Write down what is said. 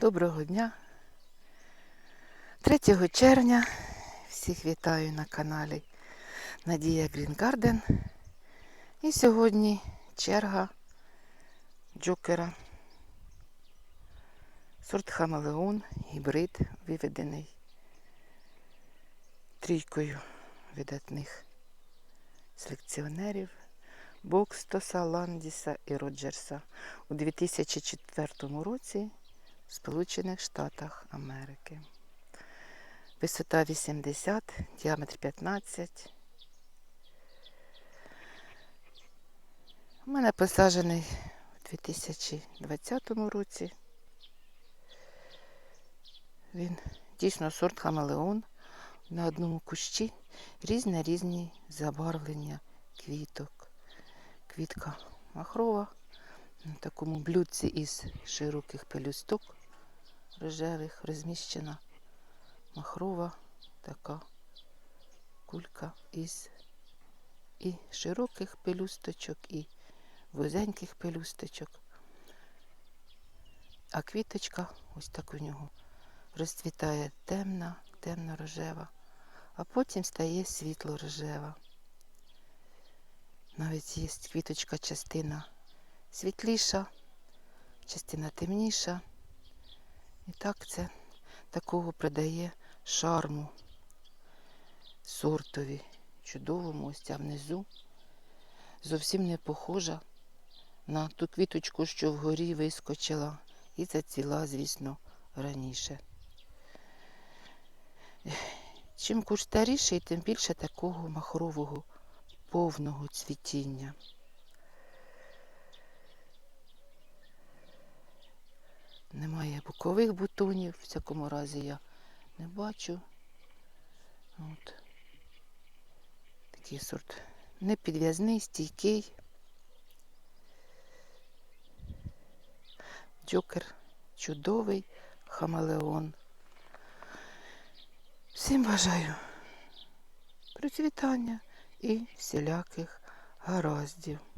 Доброго дня. 3 червня всіх вітаю на каналі Надія Green Garden. І сьогодні черга джокера. Сорт Хамелеон, гібрид виведений трійкою видатних селекціонерів Бокстоса, Ландіса і Роджерса у 2004 році Сполучених Штатах Америки. Висота 80, діаметр 15. У мене посаджений у 2020 році. Він дійсно сорт хамелеон. На одному кущі різне різні забарвлення квіток. Квітка махрова на такому блюдці із широких пелюсток рожевих розміщена махрова така кулька із і широких пелюсточок, і вузеньких пелюсточок. А квіточка ось так у нього розцвітає темна, темно-рожева, а потім стає світло-рожева. Навіть є квіточка частина світліша, частина темніша. І так це такого придає шарму сортові, чудовому, ось ця внизу. Зовсім не похожа на ту квіточку, що вгорі вискочила і зацвіла, звісно, раніше. Чим куш старіший, тим більше такого махрового повного цвітіння. Бокових бутонів, в всякому разі я не бачу. От. Такий сорт непідв'язний, стійкий. Джокер чудовий, хамелеон. Всім бажаю процвітання і всіляких гараздів.